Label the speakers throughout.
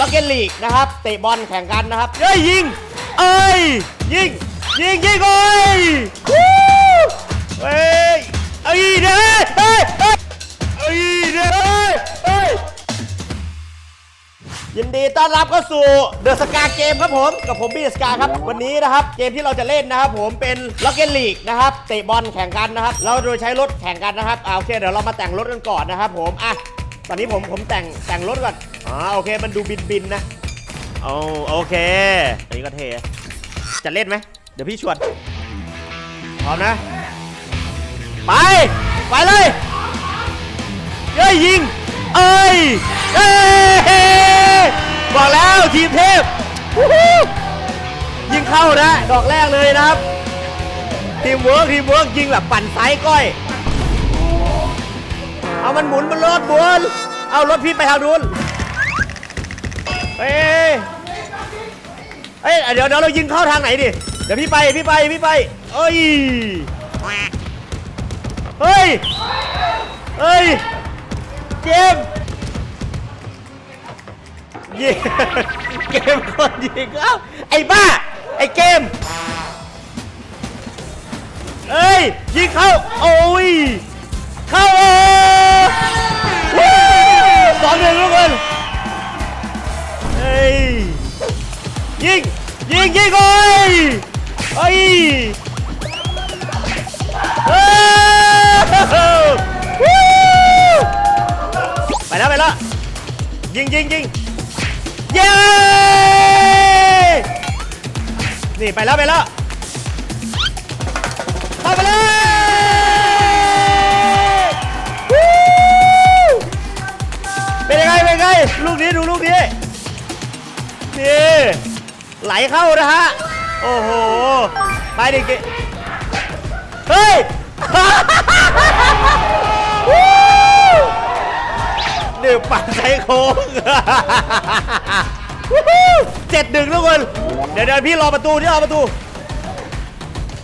Speaker 1: ล็อกเก็ตลีกนะครับ เตะบอลแข่งกันนะครับเฮ้ยยิง เอ้ยยิง ยิงยิงโอ้ยวู้เฮ้ยเอ้ยเด้อเฮ้ยเฮ้ยเอ้ยเด้อเฮ้ยเฮ้ยยินดีต้อนรับเข้าสู่เดอะสกาเกมครับผม กับผมบี้สกาครับ วันนี้นะครับ เกมที่เราจะเล่นนะครับผมเป็นล็อกเก็ตลีกนะครับเตะบอลแข่งกันนะครับ เราโดยใช้รถแข่งกันนะครับอ่าโอเคเดี๋ยวเรามาแต่งรถกันก่อนนะครับผมอะ ตอนนี้ผมผมแต่งแต่งรถก่อนอ๋อโอเคมันดูบินบินนะโอโอเคอันนี้ก็เทจะเล่นไหมเดี๋ยวพี่ชวนพร้อมนะ ไปไปเลยเย้ยยิงเอ้ยเอ้ยบอกแล้วทีมเทพยิงเข้านะดอกแรกเลยนะครับ ทีมเวิร์กทีมเวิร์กยิงแบบปั่นไซส์ก้อย เอามันหมุนมันรถบุนเอารถพี่ไปทางนู้นเฮ้ยเอ้ยเดี๋ยวเดี๋ยวเรายิงเข้าทางไหนดิ เดี๋ยวพี่ไปพี่ไปพี่ไปเอ้ย เฮ้ย เฮ้ยเกมยิงเกมคนยิงเอ้าไอ้บ้า ไอ้เกมเอ้ย ยิงเข้า โอ้ย เข้าโอ้วู้ ยิงยิงยิงเย้นี่ไปแล้วไปแล้วเข้าไปเลยเป็นยังไงเป็นยังไงลูกนี้ดูลูกนี้นี่ไหลเข้านะฮะโอ้โหไปดิเกเฮ้ย ปั่นไซโค้ง เจ็ดหนึ่งทุกคน เดี๋ยวเดี๋ยวพี่รอประตูที่รอประตู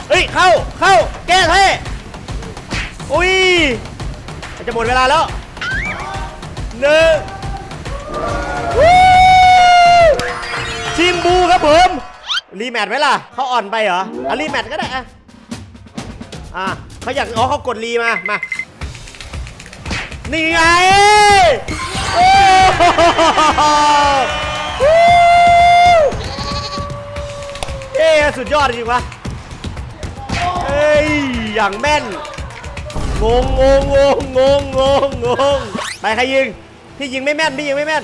Speaker 1: เฮ้ย เข้าเข้าแก้เท่อุ้ย จะหมดเวลาแล้วหนึ่งวู้ทีมบูครับผมรีแมทไหมล่ะเขาอ่อนไปเหรออะรีแมทก็ได้อะอะเขาอยากอ๋อเขากดรีมามานี่ไง เอ๊ะสุดยอดจริงวะเฮ้ย อย่างแม่น งงงงงงงงงงงไปใครยิง พี่ยิงไม่แม่น พี่ยิงไม่แม่น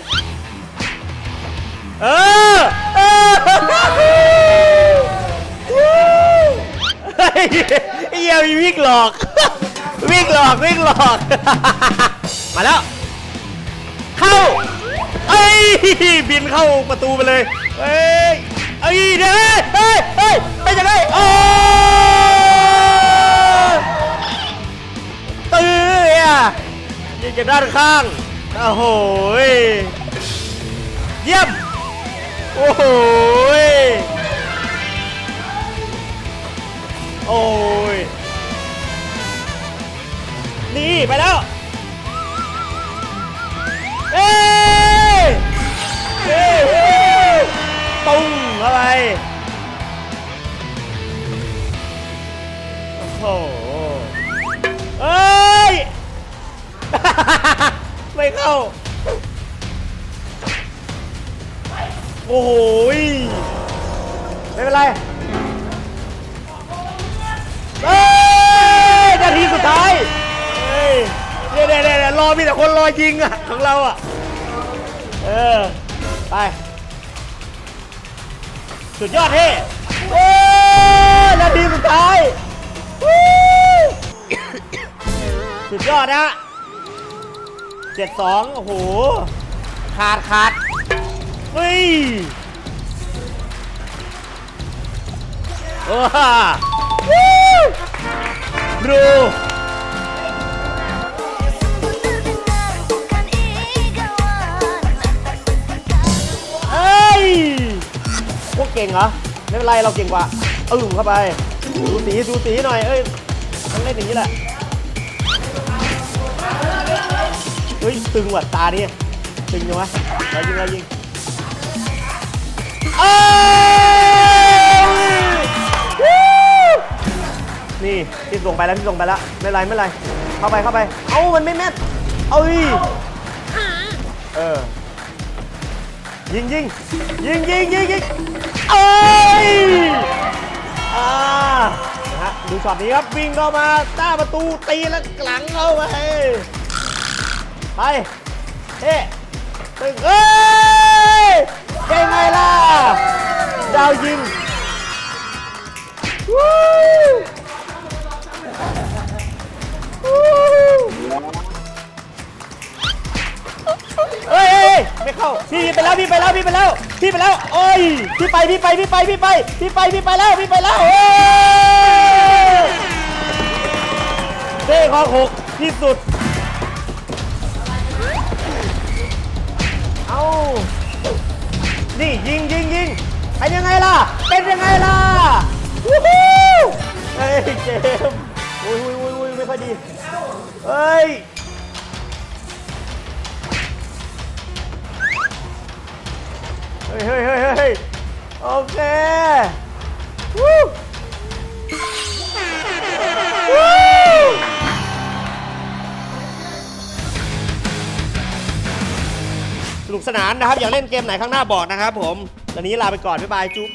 Speaker 1: เออ เออเฮ้ยไอ้เยมีวิ่งหลอก วิ่งหลอก วิ่งหลอก มาแล้ว เข้าเอ้ยบินเข้าประตูไปเลยเอ้ยเอ้ยเร็วเฮ้ยเฮ้ยเฮ้ยไปยังไงโอ้ตื้ออะยิงจากด้านข้างโอ้โหเยี่ยมโอ้โหโอ้ยนี่ไปแล้ว ไม่เข้า โอ้โหไม่เป็นไรเฮ้ยนาทีสุดท้ายเฮ้ยเดี๋ยวเดี๋ยเดี๋ยรอมีแต่คนรอยิงอะของเราอะ เออ ไป สุดยอดเท่โอ้ยนาทีสุดท้าย สุดยอดนะ เจ็ดสองโอ้โห ขาดขาดเฮ้ยโอ้าวู้ดูเอ้ย พวกเก่งเหรอ ไม่เป็นไร เราเก่งกว่า เอึ้งเข้าไป ดูสีดูสีหน่อย เอ้ย ต้องเล่นอย่างนี้แหละ ฮ้ย ตึงว่ะตาเนี่ยตึงจังวะเรายิงเรายิงเอ้นี่ที่ส่งไปแล้วที่ส่งไปแล้วไม่ไรไม่ไร เข้าไปเข้าไป เอ้ามันไม่แม่เอ้ยเออยิงยิงยิงยิงยิงยิงเอ้ยอ่านะฮะดูช็อตนี้ครับวิ่งเข้ามาต้าประตูตีแล้วกลังเข้าไป ไปเฮ้ตึงเอ้ยเป็นไงล่ะ ดาวยิงวู้วู้เฮ้ยเฮ้ยไม่เข้าพี่ไปแล้วพี่ไปแล้วพี่ไปแล้วพี่ไปแล้วโอ้ยพี่ไปพี่ไปพี่ไปพี่ไปพี่ไปพี่ไปแล้วพี่ไปแล้วเฮ้ยเด้ข้อหกที่สุด นี่ยิงยิงยิงเป็นยังไงล่ะ เป็นยังไงล่ะวู้ฮู้เฮ้ยเจมส์อุ้ยอุ้ยอุ้ยอุ้ยไม่ค่อยดีเฮ้ยเฮ้ยเฮ้ยเฮ้ยเฮ้ยโอเค สนานนะครับ อยากเล่นเกมไหนข้างหน้าบอกนะครับผมตอนนี้ลาไปก่อน บ๊ายบายจุ๊บ